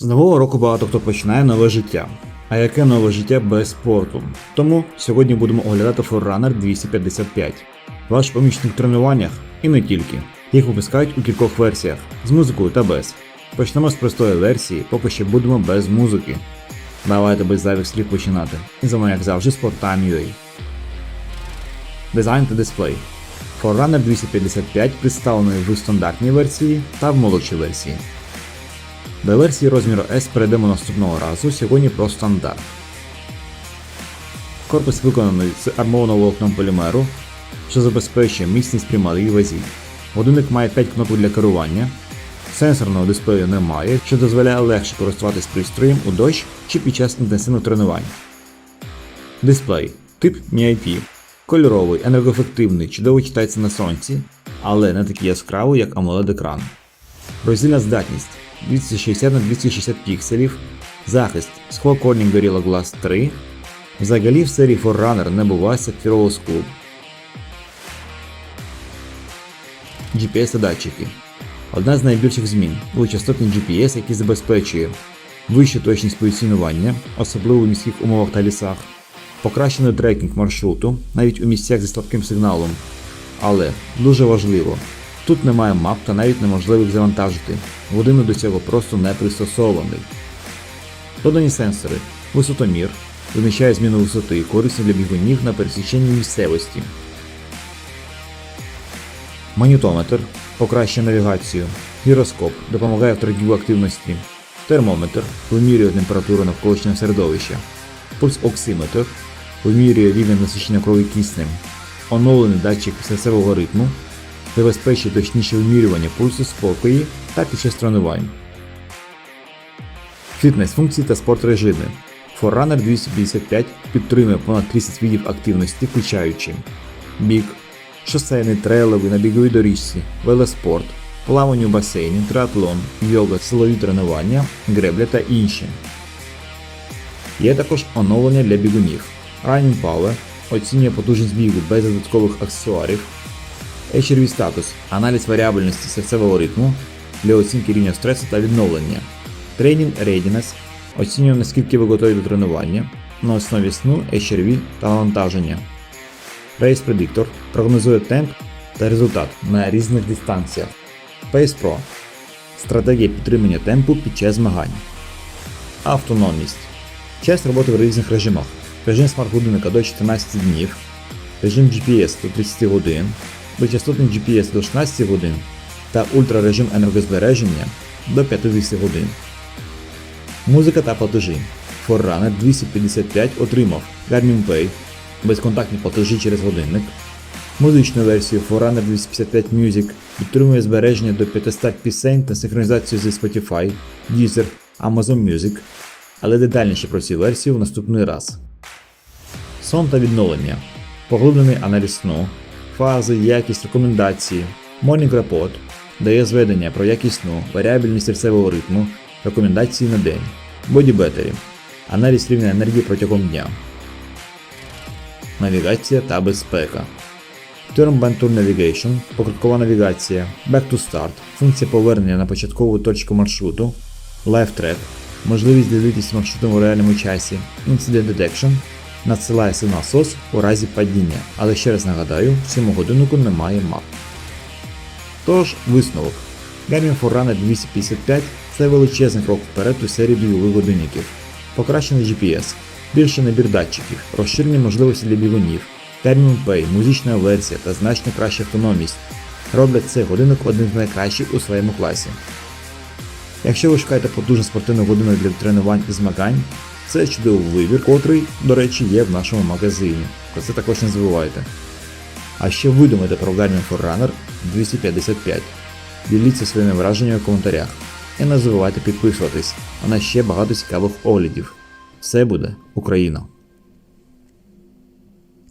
З нового року багато хто починає нове життя. А яке нове життя без спорту? Тому сьогодні будемо оглядати Forerunner 255. Ваш помічник в тренуваннях і не тільки. Їх випускають у кількох версіях з музикою та без. Почнемо з простої версії, поки що будемо без музики. Давайте без зайвих слів починати. І за мною, як завжди, Sporttime.ua. Дизайн та дисплей. Forerunner 255 представлений в стандартній версії та в молодшій версії. До версії розміру S перейдемо наступного разу, сьогодні про стандарт. Корпус виконаний з армованого волокном полімеру, що забезпечує міцність при малій вазі. Годинник має 5 кнопок для керування. Сенсорного дисплею немає, що дозволяє легше користуватись пристроєм у дощ чи під час інтенсивних тренувань. Дисплей тип MIP. Кольоровий, енергоефективний, чудово читається на сонці, але не такий яскравий, як AMOLED екран. Роздільна здатність 260 на 260 пікселів, захист Squall Corning Gorilla Glass 3. Взагалі в серії Forerunner не буває сапфірового склу. GPS датчики. Одна з найбільших змін величастотний GPS, який забезпечує вищу точність позиціонування, особливо в міських умовах та лісах, покращений трекінг маршруту, навіть у місцях зі слабким сигналом. Але дуже важливо, тут немає мап та навіть неможливо їх завантажити. Годинник до цього просто не пристосований. Додані сенсори, висотомір, визначає зміну висоти, корисні для бігунів на пересіченні місцевості. Манітометр покращує навігацію, гіроскоп. Допомагає в торгівлі активності, термометр. Вимірює температуру навколишнього середовища, пульс-оксиметр вимірює рівень насичення крові киснем, оновлений датчик серцевого ритму, забезпечує точніше вимірювання пульсу спокої та під час тренувань. Фітнес функції та спорт режими. Forerunner 255 підтримує понад 30 видів активності, включаючи біг, шосейний, трейловий на біговій доріжці, велоспорт, плавання у басейні, триатлон, йога, силові тренування, гребля та інші. Є також оновлення для бігунів. Running Power оцінює потужність бігу без додаткових аксесуарів. HRV статус аналіз варіабельності серцевого ритму для оцінки рівня стресу та відновлення. Training Readiness оцінює наскільки ви готові до тренування на основі сну, HRV та навантаження. Race Predictor прогнозує темп та результат на різних дистанціях. Pace Pro стратегія підтримання темпу під час змагань. Автономність. Час роботи в різних режимах. Режим смарт-годинника до 14 днів, режим GPS до 30 годин, височастотний GPS до 16 годин та ультрарежим енергозбереження до 50 годин. Музика та платежі. Forerunner 255 отримав Garmin Pay, безконтактні платежі через годинник. Музичну версію Forerunner 255 Music підтримує збереження до 500 пісень та синхронізацію зі Spotify, Deezer, Amazon Music, але детальніше про цю версію в наступний раз. Сон та відновлення. Поглиблений аналіз сну, фази, якість рекомендації, Morning Report дає зведення про якість сну, варіабельність серцевого ритму, рекомендації на день, Body Battery, аналіз рівня енергії протягом дня, навігація та безпека. Turn Band Tour Navigation, покроткова навігація, Back to Start, функція повернення на початкову точку маршруту, Live Track, можливість ділитися маршрутом у реальному часі, Incident Detection, надсилає сигнал SOS у разі падіння, але ще раз нагадаю, в цьому годиннику немає мап. Тож, висновок. Garmin Forerunner 255 це величезний крок вперед у серії бойових годинників. Покращений GPS, більший набір датчиків, розширені можливості для бігунів, Garmin Pay, музична версія та значно краща автономність роблять цей годинник одним з найкращих у своєму класі. Якщо ви шукаєте потужний спортивний годинник для тренувань і змагань, це чудовий вибір, котрий, до речі, є в нашому магазині. Про це також не забувайте. А ще ви думаєте про Garmin Forerunner 255? Діліться своїми враженнями в коментарях. І не забувайте підписуватись, а на ще багато цікавих оглядів. Все буде Україна!